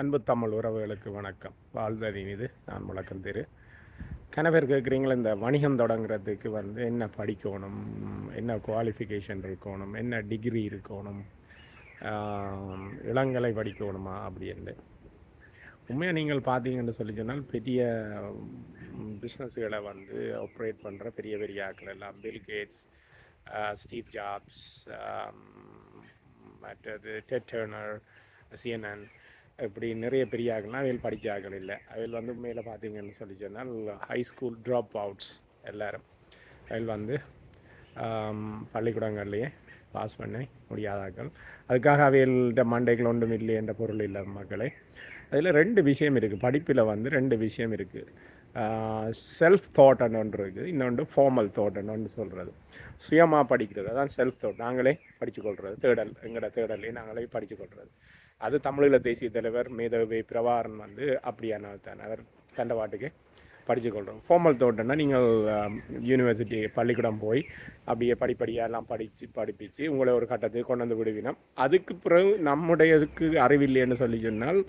அன்பு தமிழ் உறவுகளுக்கு வணக்கம். வாழ்வதி மீது நான் முழக்கம் திரு. கணவர் கேட்குறீங்களா இந்த வணிகம் தொடங்குறதுக்கு வந்து என்ன படிக்கணும் என்ன குவாலிஃபிகேஷன் இருக்கணும் என்ன டிகிரி இருக்கணும் இளங்கலை படிக்கணுமா அப்படின்னு உண்மையாக நீங்கள் பார்த்தீங்கன்னு சொல்லி சொன்னால் பெரிய பிஸ்னஸ்களை வந்து ஆப்ரேட் பண்ணுற பெரிய பெரிய ஆட்கள் எல்லாம் பில் கேட்ஸ் ஸ்டீவ் ஜாப்ஸ் மற்றது டெட் டர்னர் சிஎன்என் இப்படி நிறைய பெரிய ஆகலாம் அவையில் படித்த ஆக்கள் இல்லை. அவையில் வந்து மேலே பார்த்தீங்கன்னு சொல்லி சொன்னால் ஹை ஸ்கூல் ட்ராப் அவுட்ஸ் எல்லோரும். அவையில் வந்து பள்ளிக்கூடங்கள்லேயே பாஸ் பண்ண முடியாதாக்கள் அதுக்காக அவைகள்கிட்ட மண்டைகள் ஒன்றும் இல்லை என்ற பொருள் இல்லை மக்களை. அதில் ரெண்டு விஷயம் இருக்குது. படிப்பில் வந்து ரெண்டு விஷயம் இருக்குது. செல்ஃப் தாட்னு ஒன்று இருக்குது. இன்னொன்று ஃபார்மல் தாட்னு ஒன்று சொல்கிறது. சுயமாக படிக்கிறது. அதான் செல்ஃப் தாட் நாங்களே படித்துக்கொள்கிறது தேடல். எங்களோட தேடலையும் நாங்களே படிச்சுக்கொள்கிறது அது தமிழீழ தேசிய தலைவர் மேதவி பிரபாரன் வந்து அப்படியான அவர் தண்டவாட்டுக்கு படிச்சுக்கொள்கிறோம் ஃபார்மல் தோட்டம்னா நீங்கள் யூனிவர்சிட்டி பள்ளிக்கூடம் போய் அப்படியே படிப்படியாக எல்லாம் படித்து படிப்பிச்சு உங்களை ஒரு கட்டத்துக்கு கொண்டு வந்து விடுவினோம் அதுக்கு பிறகு நம்முடையதுக்கு அறிவு இல்லைன்னு சொல்லி சொன்னால்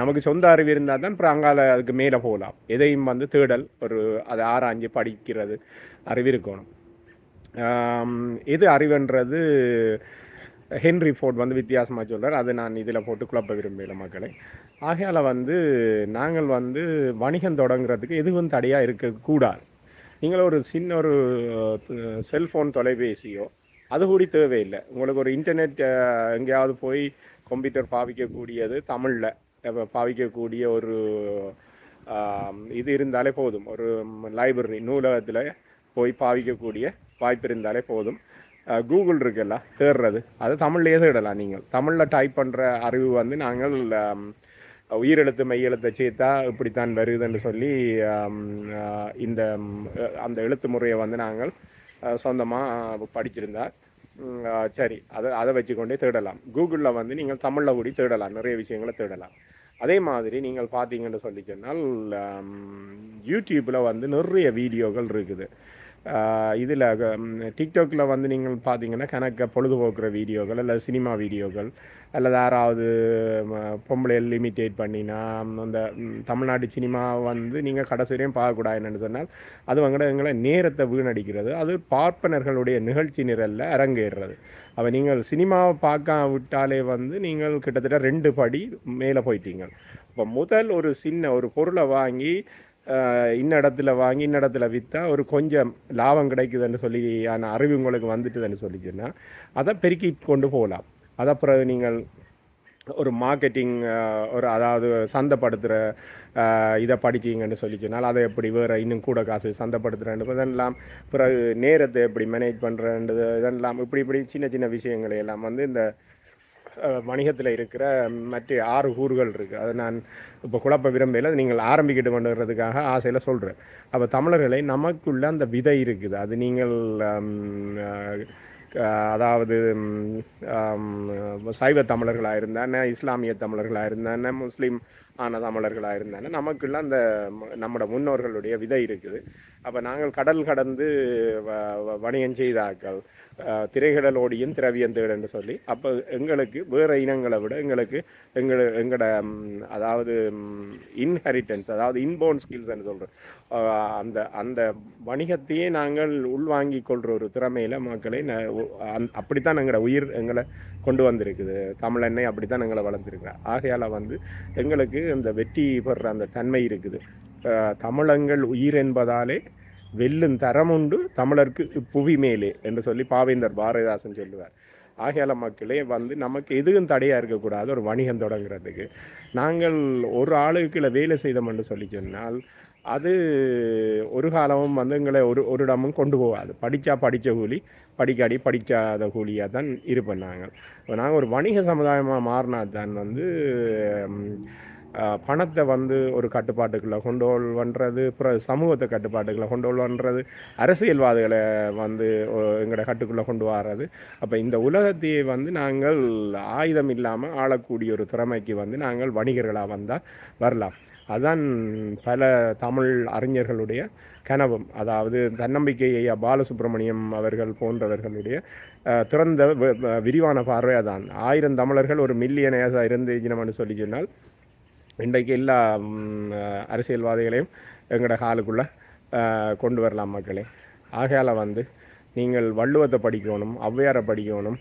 நமக்கு சொந்த அறிவு இருந்தால் தான் அப்புறம் அங்கால அதுக்கு மேலே போகலாம். எதையும் வந்து தேடல் ஒரு அதை ஆராய்ஞ்சு படிக்கிறது அறிவு இருக்கணும். எது அறிவுன்றது ஹென்ரி ஃபோர்ட் வந்து வித்தியாசமாக சொல்கிறார் அதை நான் இதில் போட்டு குழப்ப விரும்பல மக்களை. ஆகையால் வந்து நாங்கள் வந்து வணிகம் தொடங்குறதுக்கு எதுவும் தடையாக இருக்கக்கூடாது நீங்கள் ஒரு சின்ன ஒரு செல்ஃபோன் தொலைபேசியோ அது கூடி தேவையில்லை. உங்களுக்கு ஒரு இன்டர்நெட் எங்கேயாவது போய் கம்ப்யூட்டர் பாவிக்கக்கூடியது தமிழில் பாவிக்கக்கூடிய ஒரு இது இருந்தாலே போதும். ஒரு லைப்ரரி நூலகத்தில் போய் பாவிக்கக்கூடிய வாய்ப்பு இருந்தாலே போதும். கூகுள் இருக்குல்ல தேடுறது. அது தமிழ்லேயே தேடலாம் நீங்கள். தமிழில் டைப் பண்ணுற அறிவு வந்து நாங்கள் உயிரெழுத்து மெய்யெழுத்தை சேர்த்தா இப்படித்தான் வருதுன்னு சொல்லி இந்த அந்த எழுத்து முறையை வந்து நாங்கள் சொந்தமாக படிச்சிருந்தார் சரி அதை அதை வச்சுக்கொண்டே தேடலாம். கூகுளில் வந்து நீங்கள் தமிழில் கூடி தேடலாம். நிறைய விஷயங்களை தேடலாம். அதே மாதிரி நீங்கள் பார்த்தீங்கன்னு சொல்லி சொன்னால் யூடியூப்பில் வந்து நிறைய வீடியோக்கள் இருக்குது. இதில் டிக்டாக்கில் வந்து நீங்கள் பார்த்தீங்கன்னா கணக்க பொழுதுபோக்குற வீடியோக்கள் அல்லது சினிமா வீடியோக்கள் அல்லது யாராவது பொம்பளை லிமிட்டேட் பண்ணினா அந்த தமிழ்நாடு தமிழ்நாட்டு சினிமா வந்து நீங்கள் கடைசி வரையும் பார்க்கக்கூடாதுன்னு சொன்னால் அது வந்து எங்களை நேரத்தை வீணடிக்கிறது. அது பார்ப்பனர்களுடைய நிகழ்ச்சி நிரலில் அரங்கேறுறது. அப்போ நீங்கள் சினிமாவை பார்க்க விட்டாலே வந்து நீங்கள் கிட்டத்தட்ட ரெண்டு படி மேலே போயிட்டீங்க. இப்போ முதல் ஒரு சின்ன ஒரு பொருளை வாங்கி இன்ன இடத்துல வாங்கி இன்ன இடத்துல விற்றா ஒரு கொஞ்சம் லாபம் கிடைக்குதுன்னு சொல்லி ஆன அறிவு உங்களுக்கு வந்துட்டுதுன்னு சொல்லிச்சுன்னா அதை பெருக்கி கொண்டு போகலாம். அதை பிறகு நீங்கள் ஒரு மார்க்கெட்டிங் ஒரு அதாவது சந்தைப்படுத்துகிற இதை படிச்சிங்கன்னு சொல்லி சொன்னால் அதை எப்படி வேறு இன்னும் கூட காசு சந்தைப்படுத்துகிறேன் இதெல்லாம் பிறகு நேரத்தை எப்படி மேனேஜ் பண்ணுறேன்றது இதெல்லாம் இப்படி இப்படி சின்ன சின்ன விஷயங்களை எல்லாம் வந்து இந்த வணிகத்தில் இருக்கிற மற்ற ஆறு கூறுகள் இருக்குது அதை நான் இப்போ குழப்ப விரும்பல. நீங்கள் ஆரம்பிக்கிட்டு பண்ணுறதுக்காக ஆசையில் சொல்கிறேன் அப்போ தமிழர்களை நமக்குள்ள அந்த விதை இருக்குது. அது நீங்கள் அதாவது சைவ தமிழர்களாக இருந்தானே இஸ்லாமிய தமிழர்களாக இருந்தானே முஸ்லீம் ஆன தமிழர்களாக இருந்தானே நமக்குள்ள அந்த நம்மட முன்னோர்களுடைய விதை இருக்குது. அப்போ நாங்கள் கடல் கடந்து வ- வணிகம் செய்தாக்கள் திரைகடல் ஓடியும் திரவியம் தேடுன்னு சொல்லி. அப்போ எங்களுக்கு வேறு இனங்களை விட எங்களுக்கு எங்களை எங்களோட அதாவது இன்ஹெரிட்டன்ஸ் அதாவது இன்போன் ஸ்கில்ஸ்ன்னு சொல்கிறோம் அந்த அந்த வணிகத்தையே நாங்கள் உள்வாங்கி கொள்கிற ஒரு திறமையில் மக்களை ந- அந் அப்படித்தான் எங்களோட உயிர் எங்களை கொண்டு வந்திருக்குது. தமிழ் எண்ணெய் அப்படித்தான் எங்களை வளர்ந்துருக்குறேன் ஆகையால் வந்து எங்களுக்கு அந்த வெற்றி பெறுற அந்த தன்மை இருக்குது. தமிழங்கள் உயிர் என்பதாலே வெல்லும் தரம் உண்டு தமிழருக்கு புவி மேலே என்று சொல்லி பாவேந்தர் பாரதிதாசன் சொல்லுவார். ஆகையால மக்களே வந்து நமக்கு எதுவும் தடையாக இருக்கக்கூடாது ஒரு வணிகம் தொடங்குறதுக்கு. நாங்கள் ஒரு ஆளுக்குள்ள வேலை செய்தோம்னு சொல்லி சொன்னால் அது ஒரு காலமும் வந்து எங்களை ஒரு ஒரு இடமும் கொண்டு போகாது. படித்தா படித்த கூலி படிக்காடி படிக்காத கூலியாக தான் இருப்போம் நாங்கள். இப்போ நாங்கள் ஒரு வணிக சமுதாயமாக மாறினா தான் வந்து பணத்தை வந்து ஒரு கட்டுப்பாட்டுக்குள்ளே கொண்டோல் பண்ணுறது அப்புறம் சமூகத்தை கட்டுப்பாட்டுக்குள்ளே கொண்டோல் பண்ணுறது அரசியல்வாதிகளை வந்து எங்களோட கட்டுக்குள்ளே கொண்டு வர்றது அப்போ இந்த உலகத்தையே வந்து நாங்கள் ஆயுதம் இல்லாமல் ஆளக்கூடிய ஒரு திறமைக்கு வந்து நாங்கள் வணிகர்களாக வந்தால் வரலாம். அதான் பல தமிழ் அறிஞர்களுடைய கனவும். அதாவது தன்னம்பிக்கை ஐயா பாலசுப்ரமணியம் அவர்கள் போன்றவர்களுடைய திறந்த விரிவான பார்வை அதான் ஆயிரம் தமிழர்கள் ஒரு மில்லியன் ஏசா இருந்துச்சுன்னு சொல்லி சொன்னால் இன்றைக்கு எல்லா அரசியல்வாதிகளையும் எங்களோட ஹாலுக்குள்ளே கொண்டு வரலாம் மக்களே. ஆகையால் வந்து நீங்கள் வள்ளுவத்தை படிக்கணும் ஔவையாரை படிக்கணும்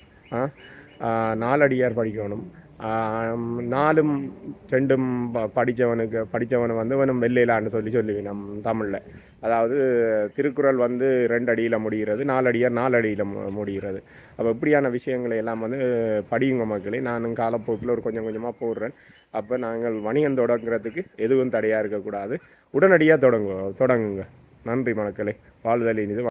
நாலடியார் படிக்கணும் நாலும் ரெண்டும் ப- படித்தவனுக்கு படித்தவனை வந்து அவனும் வெள்ளையிலான்னு சொல்லி சொல்லுவேன் நம் தமிழில். அதாவது திருக்குறள் வந்து ரெண்டு அடியில் முடிகிறது நாலடியார் நாலடியில் முடிகிறது. அப்போ இப்படியான விஷயங்களை எல்லாம் வந்து படியுங்க மக்களே. நானும் காலப்போக்கில் ஒரு கொஞ்சம் கொஞ்சமாக போடுறேன். அப்போ நாங்கள் வணிகம் தொடங்குறதுக்கு எதுவும் தடையாக இருக்கக்கூடாது. உடனடியாக தொடங்கு தொடங்குங்க. நன்றி மக்களே. வாழ்தல் இது